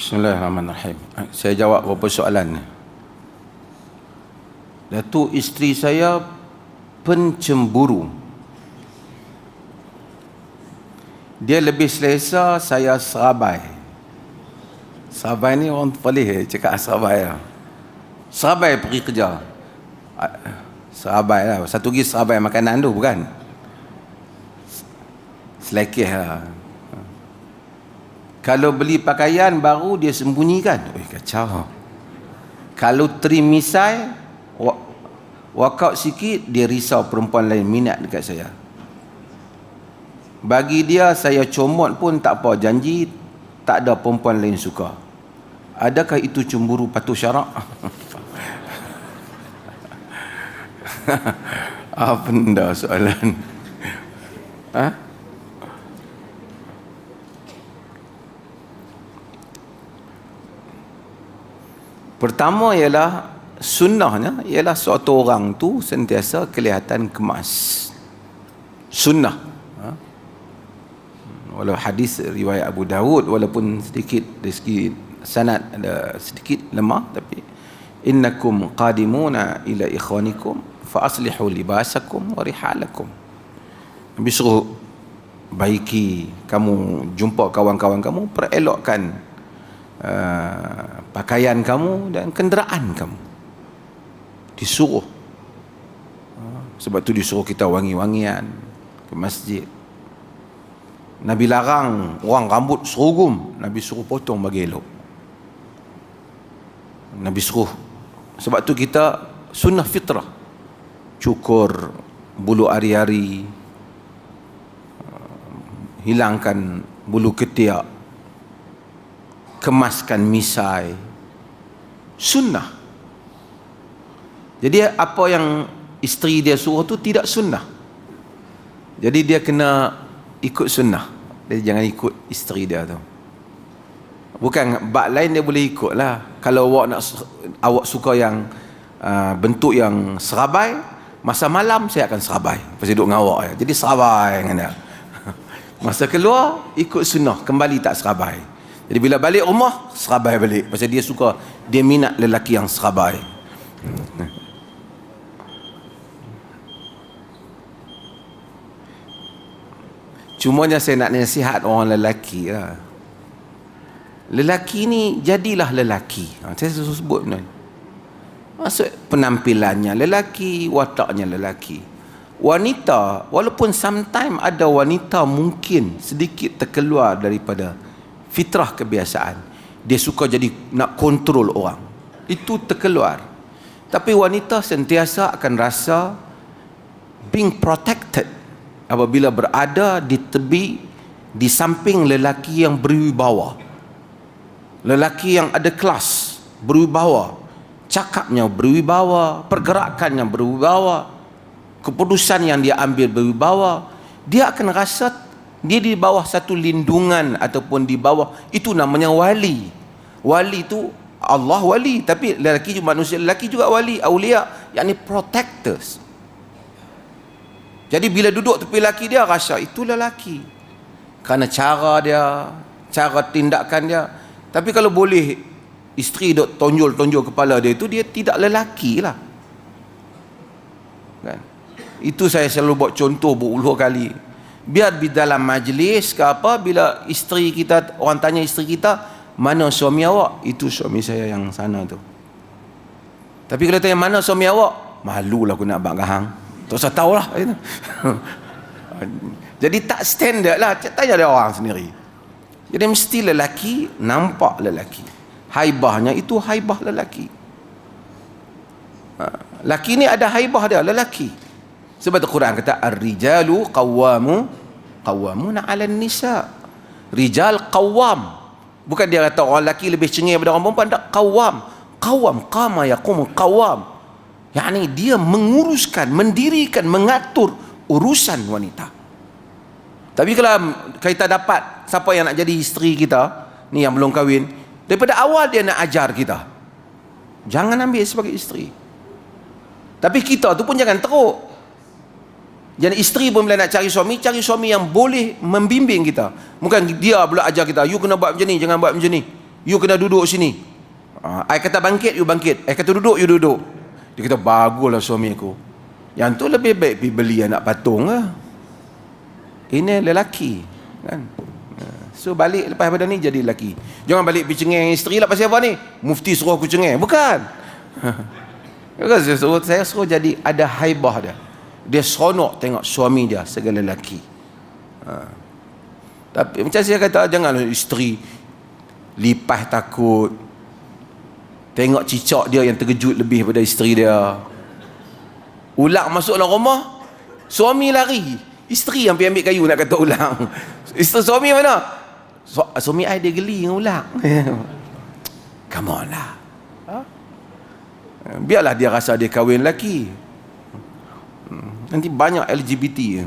Bismillahirrahmanirrahim. Saya jawab beberapa soalan ni. Datuk isteri saya pencemburu. Dia lebih selesa saya serabai. Serabai ni orang boleh cakap serabai lah. Serabai pergi kerja. Ah, Serabai lah. Satu lagi serabai makanan tu bukan? Selekeh lah. Kalau beli pakaian baru dia sembunyikan. Oi kacau. Kalau trim misai walkout sikit dia risau perempuan lain minat dekat saya. Bagi dia saya comot pun tak apa janji tak ada perempuan lain suka. Adakah itu cemburu patuh syarak? Apa benda soalan? Ha? Pertama ialah sunnahnya ialah suatu orang tu sentiasa kelihatan kemas. Sunnah. Ha? Walau hadis riwayat Abu Dawud walaupun sedikit dari segi sanad ada sedikit lemah tapi innakum qadimuna ila ikhwanikum fa aslihu libasakum wa rihalakum. Nabi suruh baiki kamu jumpa kawan-kawan kamu perelokkan uh, pakaian kamu dan kenderaan kamu. Disuruh. Uh, sebab tu disuruh kita wangi-wangian ke masjid. Nabi larang orang rambut serugum Nabi suruh potong bagi elok. Nabi suruh. Sebab tu kita sunnah fitrah. Cukur bulu ari-ari hilangkan bulu ketiak kemaskan misai. Sunnah. Jadi apa yang isteri dia suruh tu tidak sunnah. Jadi dia kena ikut sunnah. Dia jangan ikut isteri dia tu. Bukan bak lain dia boleh ikut lah kalau awak nak awak suka yang uh, bentuk yang serabai masa malam saya akan serabai. Pasal duduk dengan awak jadi serabai dengan dia. Masa keluar ikut sunnah. Kembali tak serabai. Jadi bila balik rumah serabai balik pasal dia suka dia minat lelaki yang serabai. Cumanya saya nak nasihat orang lelaki lah. Lelaki ni jadilah lelaki. Ha, saya suruh sebut benda ni. Maksud penampilannya lelaki, wataknya lelaki wanita walaupun sometimes ada wanita mungkin sedikit terkeluar daripada fitrah kebiasaan. Dia suka jadi nak kontrol orang. Itu terkeluar. Tapi wanita sentiasa akan rasa being protected apabila berada di tebi di samping lelaki yang berwibawa. Lelaki yang ada kelas berwibawa cakapnya berwibawa pergerakannya berwibawa keputusan yang dia ambil berwibawa dia akan rasa dia di bawah satu lindungan ataupun di bawah itu namanya wali. Wali itu Allah wali tapi lelaki juga manusia lelaki juga wali aulia yakni protectors. Jadi bila duduk tepi lelaki dia rasa itu lelaki. Kerana cara dia cara tindakan dia. Tapi kalau boleh isteri duk tonjol-tonjol kepala dia itu dia tidak lelaki lah. Kan? Itu saya selalu buat contoh berulang kali. Biar di dalam majlis ke apa, bila isteri kita, orang tanya isteri kita, mana suami awak? Itu suami saya yang sana tu. Tapi kalau tanya mana suami awak? Malulah aku nak abang gahang. Tak usah tahulah. Jadi tak standard lah. Tanya dia orang sendiri. Jadi mesti lelaki nampak lelaki. Haibahnya itu haibah lelaki. Ha, lelaki ni ada haibah dia, lelaki. Sebab tu Quran kata ar-rijalu qawwamu qawwamuna 'alan nisa. Rijal qawwam. Bukan dia kata orang lelaki lebih cengih daripada orang perempuan, tak qawwam. Qawwam qama yaqum qawwam. Yani dia menguruskan, mendirikan, mengatur urusan wanita. Tapi kalau kita dapat siapa yang nak jadi isteri kita, ni yang belum kahwin, daripada awal dia nak ajar kita. Jangan ambil sebagai isteri. Tapi kita tu pun jangan teruk. Jadi isteri pun bila nak cari suami, cari suami yang boleh membimbing kita. Bukan dia pula ajar kita, you kena buat macam ni, jangan buat macam ni. You kena duduk sini. Ha, I kata bangkit, you bangkit. I kata duduk, you duduk. Dia kata, baguslah suami aku. Yang tu lebih baik pergi beli anak patung lah. Ini lelaki. Kan? Ha, so balik lepas pada ni jadi lelaki. Jangan balik pergi cengeng isteri lah pasal apa ni? Mufti suruh aku cengeng. Bukan saya suruh, saya suruh jadi ada haibah dia. Dia seronok tengok suami dia segala lelaki. Ha. Tapi macam saya kata janganlah isteri lipas takut. Tengok cicak dia yang terkejut lebih daripada isteri dia. Ulak masuk dalam rumah suami lari. Isteri yang pergi ambil kayu nak kata ulang. Isteri suami mana? Su suami saya dia geli dengan ulang. Come on lah. Ha? biarlah dia rasa dia kahwin lelaki nanti banyak LGBT